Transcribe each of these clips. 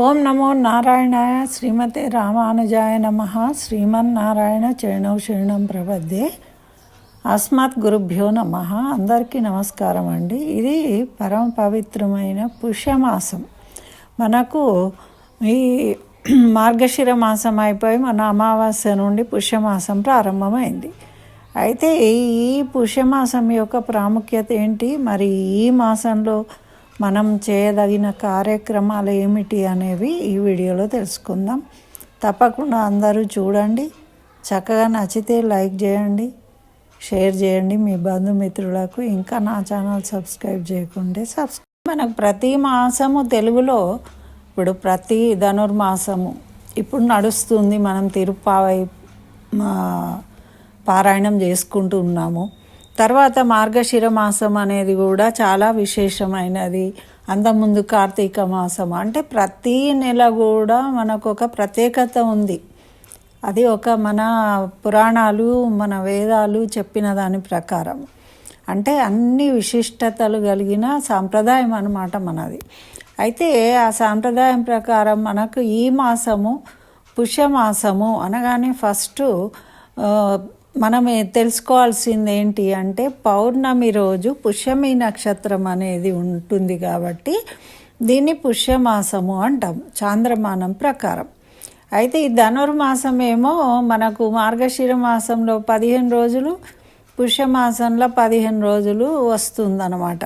ఓం నమో నారాయణాయ శ్రీమతే రామానుజాయ నమ. శ్రీమన్నారాయణ చరణౌ శరణం ప్రబద్ధే అస్మాత్ గురుభ్యో నమ. అందరికీ నమస్కారం అండి. ఇది పరమ పవిత్రమైన పుష్యమాసం మనకు ఈ మార్గశిర మాసం అయిపోయి మన అమావాస్య నుండి పుష్యమాసం ప్రారంభమైంది. అయితే ఈ పుష్యమాసం యొక్క ప్రాముఖ్యత ఏంటి? మరి ఈ మాసంలో మనం చేయదగిన కార్యక్రమాలు ఏమిటి అనేవి ఈ వీడియోలో తెలుసుకుందాం. తప్పకుండా అందరూ చూడండి. చక్కగా నచ్చితే లైక్ చేయండి షేర్ చేయండి. మీ బంధుమిత్రులకు ఇంకా నా ఛానల్ సబ్స్క్రైబ్ చేయకుంటే సబ్స్క్రైబ్ మనకు ప్రతి మాసము తెలుగులో ఇప్పుడు ప్రతి ధనుర్మాసము ఇప్పుడు నడుస్తుంది. మనం తిరుపావై మా- పారాయణం చేసుకుంటూ ఉన్నాము. తర్వాత మార్గశిర మాసం అనేది కూడా చాలా విశేషమైనది. అంతకుముందు కార్తీక మాసం. అంటే ప్రతి నెల కూడా మనకు ఒక ప్రత్యేకత ఉంది. అది ఒక మన పురాణాలు మన వేదాలు చెప్పిన దాని ప్రకారం. అంటే అన్ని విశిష్టతలు కలిగిన సాంప్రదాయం అన్నమాట మనది. అయితే ఆ సాంప్రదాయం ప్రకారం మనకు ఈ మాసము పుష్యమాసము అనగానే ఫస్ట్ మనం తెలుసుకోవాల్సింది ఏంటి అంటే పౌర్ణమి రోజు పుష్యమి నక్షత్రం అనేది ఉంటుంది కాబట్టి దీన్ని పుష్యమాసము అంటాం చాంద్రమానం ప్రకారం. అయితే ఈ ధనుర్మాసం ఏమో మనకు మార్గశిర మాసంలో పదిహేను రోజులు పుష్యమాసంలో పదిహేను రోజులు వస్తుందన్నమాట.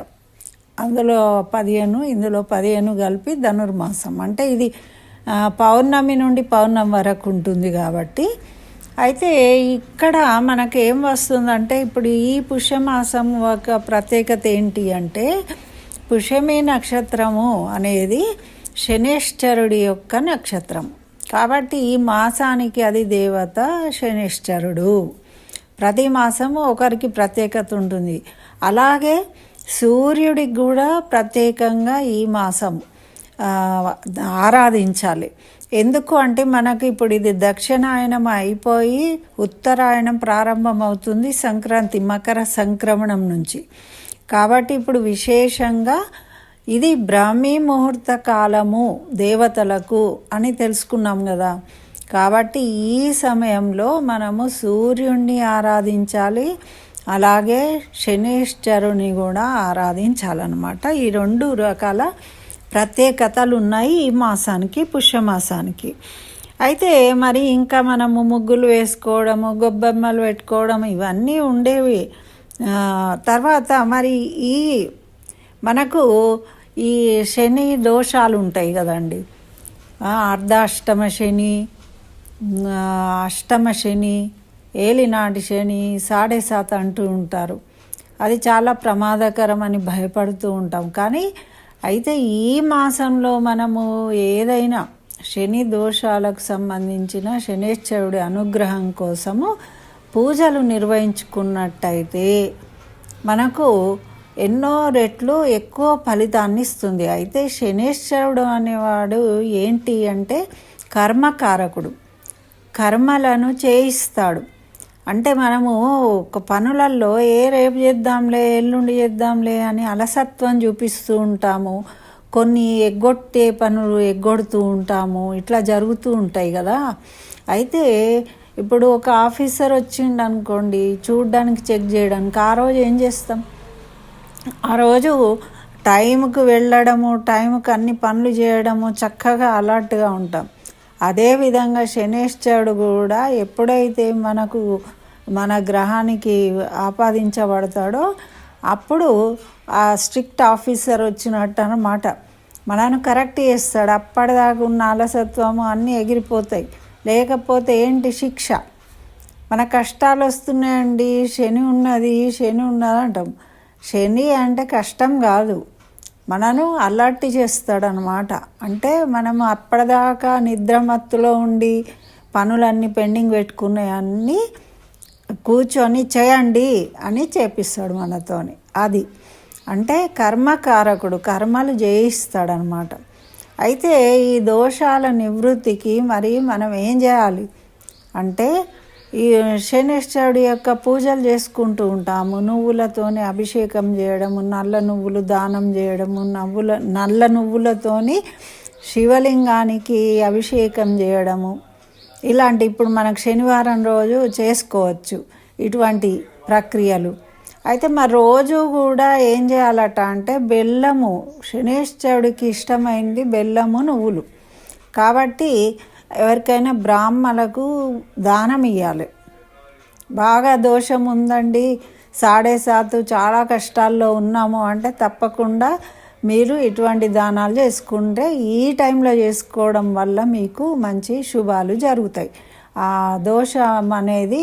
అందులో పదిహేను ఇందులో పదిహేను కలిపి ధనుర్మాసం. అంటే ఇది పౌర్ణమి నుండి పౌర్ణమి వరకు ఉంటుంది కాబట్టి అయితే ఇక్కడ మనకి ఏం వస్తుందంటే ఇప్పుడు ఈ పుష్యమాసం ఒక ప్రత్యేకత ఏంటి అంటే పుష్యమి నక్షత్రము అనేది శనేశ్వరుడి యొక్క నక్షత్రం. కాబట్టి ఈ మాసానికి అది దేవత శనేశ్వరుడు ప్రతి మాసము ఒకరికి ప్రత్యేకత ఉంటుంది. అలాగే సూర్యుడికి కూడా ప్రత్యేకంగా ఈ మాసం ఆరాధించాలి. ఎందుకు అంటే మనకి ఇప్పుడు ఇది దక్షిణాయనం అయిపోయి ఉత్తరాయణం ప్రారంభమవుతుంది సంక్రాంతి మకర సంక్రమణం నుంచి. కాబట్టి ఇప్పుడు విశేషంగా ఇది బ్రాహ్మీ ముహూర్త కాలము దేవతలకు అని తెలుసుకున్నాం కదా. కాబట్టి ఈ సమయంలో మనము సూర్యుణ్ణి ఆరాధించాలి అలాగే శనీశ్వరుని కూడా ఆరాధించాలన్నమాట. ఈ రెండు రకాల ప్రత్యేకతలు ఉన్నాయి ఈ మాసానికి పుష్యమాసానికి. అయితే మరి ఇంకా మనము ముగ్గులు వేసుకోవడము గొబ్బెమ్మలు పెట్టుకోవడం ఇవన్నీ ఉండేవి. తర్వాత మరి ఈ మనకు ఈ శని దోషాలు ఉంటాయి కదండి అర్ధాష్టమ శని అష్టమ శని ఏలినాటి శని సాడే సాత్ అంటూ ఉంటారు. అది చాలా ప్రమాదకరం అని భయపడుతూ ఉంటాం. కానీ అయితే ఈ మాసంలో మనము ఏదైనా శని దోషాలకు సంబంధించిన శనేశ్వరుడి అనుగ్రహం కోసము పూజలు నిర్వహించుకున్నట్టయితే మనకు ఎన్నో రెట్లు ఎక్కువ ఫలితాన్ని ఇస్తుంది. అయితే శనేశ్వరుడు అనేవాడు ఏంటి అంటే కర్మకారకుడు. కర్మలను చేయిస్తాడు. అంటే మనము ఒక పనులలో ఏ రేపు చేద్దాంలే ఎల్లుండి చేద్దాంలే అని అలసత్వం చూపిస్తూ ఉంటాము. కొన్ని ఎగ్గొట్టే పనులు ఎగ్గొడుతూ ఉంటాము. ఇట్లా జరుగుతూ ఉంటాయి కదా. అయితే ఇప్పుడు ఒక ఆఫీసర్ వచ్చిండు అనుకోండి చూడ్డానికి చెక్ చేయడానికి ఆ రోజు ఏం చేస్తాం? ఆ రోజు టైంకు వెళ్ళడము టైంకు అన్ని పనులు చేయడము చక్కగా అలర్ట్గా ఉంటాం. అదేవిధంగా శనేశ్వరుడు కూడా ఎప్పుడైతే మనకు మన గ్రహానికి ఆపాదించబడతాడో అప్పుడు ఆ స్ట్రిక్ట్ ఆఫీసర్ వచ్చినట్టు అనమాట మనను కరెక్ట్ చేస్తాడు. అప్పటిదాకా ఉన్న అలసత్వము అన్నీ ఎగిరిపోతాయి. లేకపోతే ఏంటి శిక్ష? మన కష్టాలు వస్తున్నాయండి. శని ఉన్నది శని ఉన్నది అంటాం. శని అంటే కష్టం కాదు. మనను అలర్ట్ చేస్తాడనమాట. అంటే మనం అప్పటిదాకా నిద్రమత్తులో ఉండి పనులన్నీ పెండింగ్ పెట్టుకున్నాయన్నీ కూర్చొని చేయండి అని చేపిస్తాడు మనతోని. అది. అంటే కర్మకారకుడు కర్మలు జయిస్తాడనమాట. అయితే ఈ దోషాల నివృత్తికి మరి మనం ఏం చేయాలి? అంటే ఈ శనేశ్వరుడి యొక్క పూజలు చేసుకుంటూ ఉంటాము. నువ్వులతోని అభిషేకం చేయడము నల్ల నువ్వులు దానం చేయడము నవ్వుల నల్ల నువ్వులతోని శివలింగానికి అభిషేకం చేయడము. ఇలాంటి ఇప్పుడు మనకు శనివారం రోజు చేసుకోవచ్చు ఇటువంటి ప్రక్రియలు. అయితే మరి రోజు కూడా ఏం చేయాలట అంటే బెల్లము శనేశ్వరుడికి ఇష్టమైంది బెల్లము నువ్వులు. కాబట్టి ఎవరికైనా బ్రాహ్మలకు దానం ఇవ్వాలి బాగా దోషం ఉందండి. సాడే సాతు చాలా కష్టాల్లో ఉన్నాము అంటే తప్పకుండా మీరు ఇటువంటి దానాలు చేసుకుంటే ఈ టైంలో చేసుకోవడం వల్ల మీకు మంచి శుభాలు జరుగుతాయి. ఆ దోషం అనేది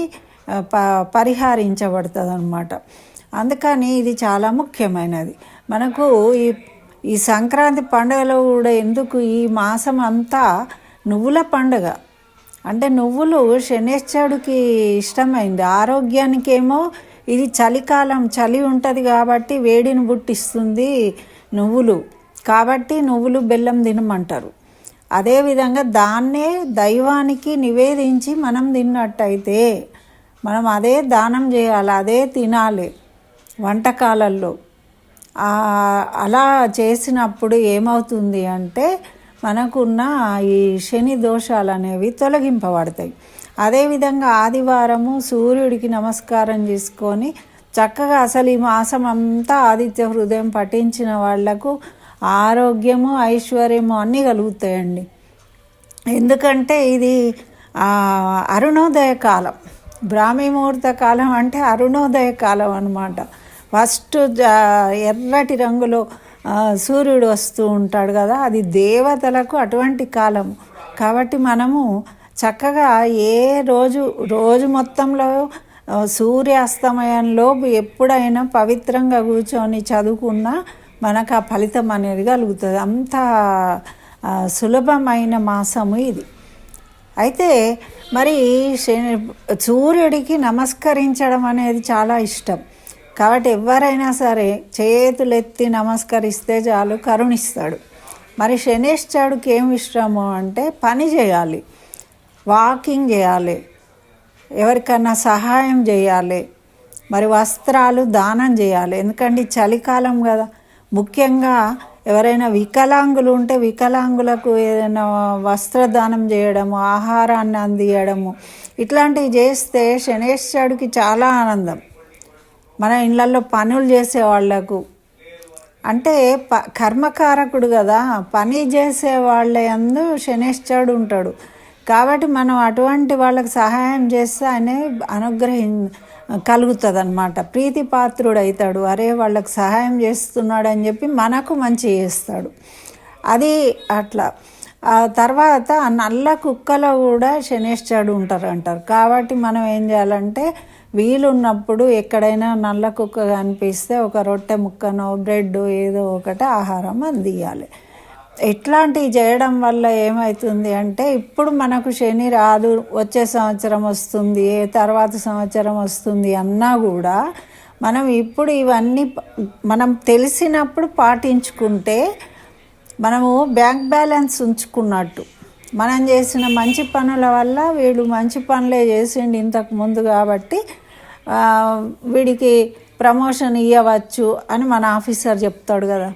ప పరిహరించబడుతుంది అనమాట అందుకని ఇది చాలా ముఖ్యమైనది. మనకు ఈ ఈ సంక్రాంతి పండుగలో కూడా ఎందుకు ఈ మాసం అంతా నువ్వుల పండుగ. అంటే నువ్వులు శనేశ్వరుడికి ఇష్టమైంది. ఆరోగ్యానికేమో ఇది చలికాలం చలి ఉంటుంది కాబట్టి వేడిని పుట్టిస్తుంది నువ్వులు. కాబట్టి నువ్వులు బెల్లం తినమంటారు. అదేవిధంగా దాన్నే దైవానికి నివేదించి మనం తిన్నట్టయితే మనం అదే దానం చేయాలి అదే తినాలి వంటకాలల్లో. అలా చేసినప్పుడు ఏమవుతుంది అంటే మనకున్న ఈ శని దోషాలు అనేవి తొలగింపబడతాయి అదేవిధంగా ఆదివారము సూర్యుడికి నమస్కారం చేసుకొని చక్కగా అసలు ఈ మాసం అంతా ఆదిత్య హృదయం పఠించిన వాళ్ళకు ఆరోగ్యము ఐశ్వర్యము అన్నీ కలుగుతాయండి. ఎందుకంటే ఇది అరుణోదయ కాలం. బ్రాహ్మీ ముహూర్త కాలం అంటే అరుణోదయ కాలం అనమాట ఫస్ట్ జ- ఎర్రటి రంగులో సూర్యుడు వస్తూ ఉంటాడు కదా అది దేవతలకు అటువంటి కాలం. కాబట్టి మనము చక్కగా ఏ రోజు రోజు మొత్తంలో సూర్యాస్తమయంలోపు ఎప్పుడైనా పవిత్రంగా కూర్చొని చదువుకున్నా మనకు ఆ ఫలితం అనేది కలుగుతుంది. అంత సులభమైన మాసము ఇది. అయితే మరి సూర్యుడికి నమస్కరించడం అనేది చాలా ఇష్టం. కాబట్టి ఎవరైనా సరే చేతులెత్తి నమస్కరిస్తే చాలు కరుణిస్తాడు. మరి శనేశ్వరుడికి ఏమి ఇష్టము అంటే పని చేయాలి వాకింగ్ చేయాలి ఎవరికన్నా సహాయం చేయాలి మరి వస్త్రాలు దానం చేయాలి. ఎందుకంటే చలికాలం కదా. ముఖ్యంగా ఎవరైనా వికలాంగులు ఉంటే వికలాంగులకు ఏదైనా వస్త్రదానం చేయడము ఆహారాన్ని అందియడము ఇట్లాంటివి చేస్తే శనేశ్వరుడికి చాలా ఆనందం. మన ఇళ్ళల్లో పనులు చేసే వాళ్ళకు అంటే ప కర్మకారకుడు కదా పని చేసే వాళ్ళ యందు శనేశ్వరుడు ఉంటాడు. కాబట్టి మనం అటువంటి వాళ్ళకి సహాయం చేస్తే ఆయనే అనుగ్రహి కలుగుతుంది అనమాట ప్రీతిపాత్రుడు అవుతాడు అరే వాళ్ళకి సహాయం చేస్తున్నాడు అని చెప్పి మనకు మంచి చేస్తాడు. అది అట్లా. ఆ తర్వాత నల్ల కుక్కలో కూడా శనిశ్చరుడు ఉంటారు అంటారు కాబట్టి మనం ఏం చేయాలంటే వీలున్నప్పుడు ఎక్కడైనా నల్ల కుక్క కనిపిస్తే ఒక రొట్టె ముక్కనో బ్రెడ్ ఏదో ఒకటి ఆహారం అందియాలి ఇట్లాంటివి చేయడం వల్ల ఏమవుతుంది అంటే ఇప్పుడు మనకు శని రాదు వచ్చే సంవత్సరం వస్తుంది ఏ తర్వాత సంవత్సరం వస్తుంది అన్నా కూడా మనం ఇప్పుడు ఇవన్నీ మనం తెలిసినప్పుడు పాటించుకుంటే మనము బ్యాంక్ బ్యాలెన్స్ ఉంచుకున్నట్టు. మనం చేసిన మంచి పనుల వల్ల వీడు మంచి పనులే చేసిండు ఇంతకు ముందు కాబట్టి వీడికి ప్రమోషన్ ఇవ్వవచ్చు అని మన ఆఫీసర్ చెప్తాడు కదా.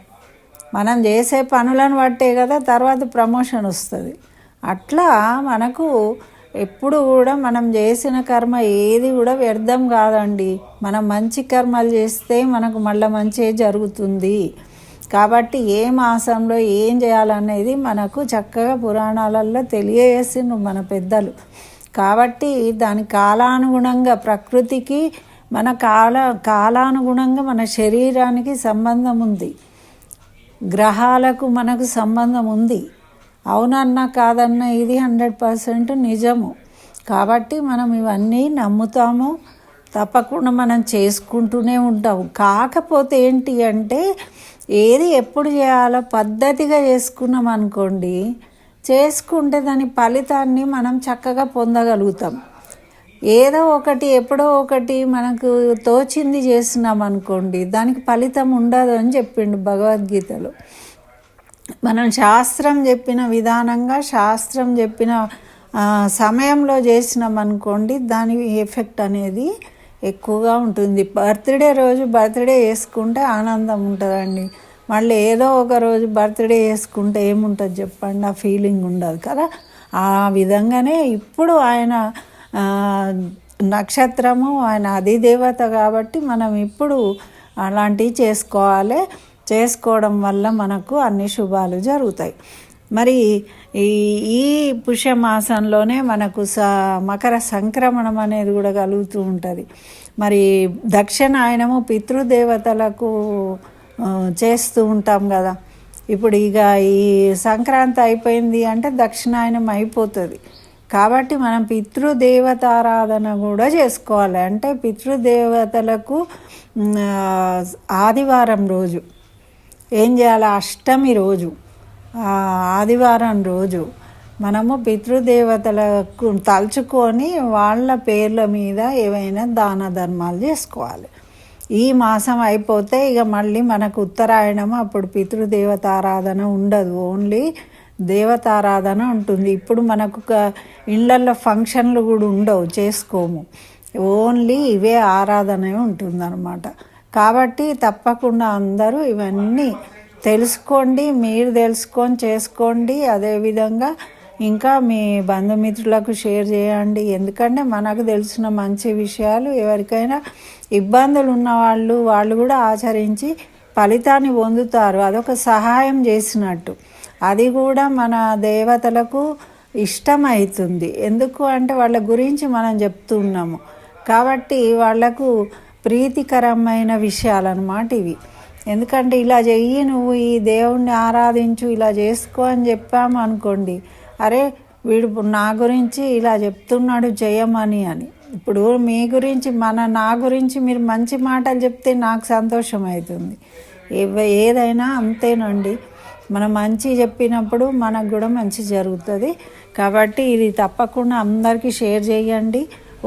మనం చేసే పనులను బట్టే కదా తర్వాత ప్రమోషన్ వస్తుంది. అట్లా మనకు ఎప్పుడు కూడా మనం చేసిన కర్మ ఏది కూడా వ్యర్థం కాదండి. మనం మంచి కర్మలు చేస్తే మనకు మళ్ళీ మంచి జరుగుతుంది. కాబట్టి ఏ మాసంలో ఏం చేయాలనేది మనకు చక్కగా పురాణాలలో తెలియజేసిండ్రు మన పెద్దలు. కాబట్టి దాని కాలానుగుణంగా ప్రకృతికి మన కాల కాలానుగుణంగా మన శరీరానికి సంబంధం ఉంది గ్రహాలకు మనకు సంబంధం ఉంది అవునన్నా కాదన్నా ఇది హండ్రెడ్ పర్సెంట్ నిజము. కాబట్టి మనం ఇవన్నీ నమ్ముతాము. తప్పకుండా మనం చేసుకుంటూనే ఉంటాము. కాకపోతే ఏంటి అంటే ఏది ఎప్పుడు చేయాలో పద్ధతిగా చేసుకున్నాం అనుకోండి చేసుకుంటే దాని ఫలితాన్ని మనం చక్కగా పొందగలుగుతాం. ఏదో ఒకటి ఎప్పుడో ఒకటి మనకు తోచింది చేసినాం అనుకోండి దానికి ఫలితం ఉండదు అని చెప్పిండు భగవద్గీతలో. మనం శాస్త్రం చెప్పిన విధానంగా శాస్త్రం చెప్పిన సమయంలో చేసినాం అనుకోండి దాని ఎఫెక్ట్ అనేది ఎక్కువగా ఉంటుంది. బర్త్డే రోజు బర్త్డే చేసుకుంటే ఆనందం ఉంటుందండి. మళ్ళీ ఏదో ఒక రోజు బర్త్డే చేసుకుంటే ఏముంటుంది చెప్పండి ఆ ఫీలింగ్ ఉండదు కదా. ఆ విధంగానే ఇప్పుడు ఆయన నక్షత్రము ఆయన అధిదేవత కాబట్టి మనం ఇప్పుడు అలాంటివి చేసుకోవాలి. చేసుకోవడం వల్ల మనకు అన్ని శుభాలు జరుగుతాయి. మరి ఈ ఈ పుష్యమాసంలోనే మనకు స మకర సంక్రమణం అనేది కూడా కలుగుతూ ఉంటుంది. మరి దక్షిణాయనము పితృదేవతలకు చేస్తూ ఉంటాం కదా. ఇప్పుడు ఇక ఈ సంక్రాంతి అయిపోయింది అంటే దక్షిణాయనం అయిపోతుంది. కాబట్టి మనం పితృదేవతారాధన కూడా చేసుకోవాలి. అంటే పితృదేవతలకు ఆదివారం రోజు. ఏం చేయాలి? అష్టమి రోజు. ఆదివారం రోజు మనము పితృదేవతలకు తలుచుకొని వాళ్ళ పేర్ల మీద ఏవైనా దాన ధర్మాలు చేసుకోవాలి. ఈ మాసం అయిపోతే ఇక మళ్ళీ మనకు ఉత్తరాయణం అప్పుడు పితృదేవతారాధన ఉండదు. ఓన్లీ దేవతారాధన ఉంటుంది. ఇప్పుడు మనకు ఒక ఇళ్ళల్లో ఫంక్షన్లు కూడా ఉండవు చేసుకోము. ఓన్లీ ఇవే ఆరాధన ఉంటుందన్నమాట. కాబట్టి తప్పకుండా అందరూ ఇవన్నీ తెలుసుకోండి మీరు తెలుసుకొని చేసుకోండి. అదేవిధంగా ఇంకా మీ బంధుమిత్రులకు షేర్ చేయండి. ఎందుకంటే మనకు తెలిసిన మంచి విషయాలు ఎవరికైనా ఇబ్బందులు ఉన్న వాళ్ళు వాళ్ళు కూడా ఆచరించి ఫలితాన్ని పొందుతారు. అదొక సహాయం చేసినట్టు. అది కూడా మన దేవతలకు ఇష్టమవుతుంది ఎందుకు అంటే వాళ్ళ గురించి మనం చెప్తున్నాము. కాబట్టి వాళ్ళకు ప్రీతికరమైన విషయాలన్నమాట ఇవి. ఎందుకంటే ఇలా చెయ్యి నువ్వు ఈ దేవుణ్ణి ఆరాధించు ఇలా చేసుకో అని చెప్పాము అనుకోండి అరే వీడు నా గురించి ఇలా చెప్తున్నాడు చేయమని అని. ఇప్పుడు మీ గురించి మన నా గురించి మీరు మంచి మాటలు చెప్తే నాకు సంతోషం అవుతుంది ఇవ్వ ఏదైనా అంతేనండి. మనం మంచి చెప్పినప్పుడు మనకు కూడా మంచి జరుగుతుంది. కాబట్టి ఇది తప్పకుండా అందరికీ షేర్ చేయండి.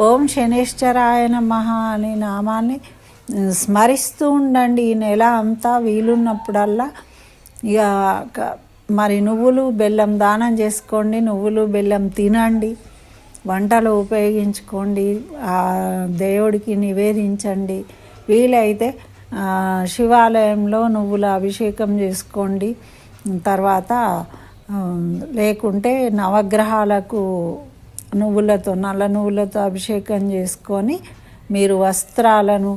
ఓం శనేశ్వరాయన మహా అనే నామాన్ని స్మరిస్తూ ఉండండి. ఈ నెల అంతా వీలున్నప్పుడల్లా ఇక మరి నువ్వులు బెల్లం దానం చేసుకోండి. నువ్వులు బెల్లం తినండి. వంటలు ఉపయోగించుకోండి దేవుడికి నివేదించండి. వీలైతే శివాలయంలో నువ్వుల అభిషేకం చేసుకోండి. తర్వాత లేకుంటే నవగ్రహాలకు నువ్వులతో నల్ల నువ్వులతో అభిషేకం చేసుకొని మీరు వస్త్రాలను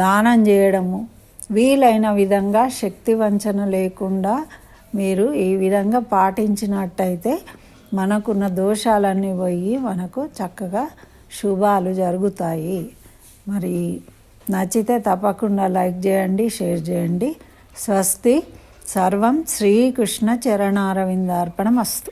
దానం చేయడము. వీలైన విధంగా శక్తి వంచన లేకుండా మీరు ఈ విధంగా పాటించినట్టయితే మనకున్న దోషాలన్నీ పోయి మనకు చక్కగా శుభాలు జరుగుతాయి. మరి నచ్చితే తప్పకుండా లైక్ చేయండి షేర్ చేయండి. స్వస్తి. సర్వం శ్రీకృష్ణ చరణారవిందార్పణమస్తు.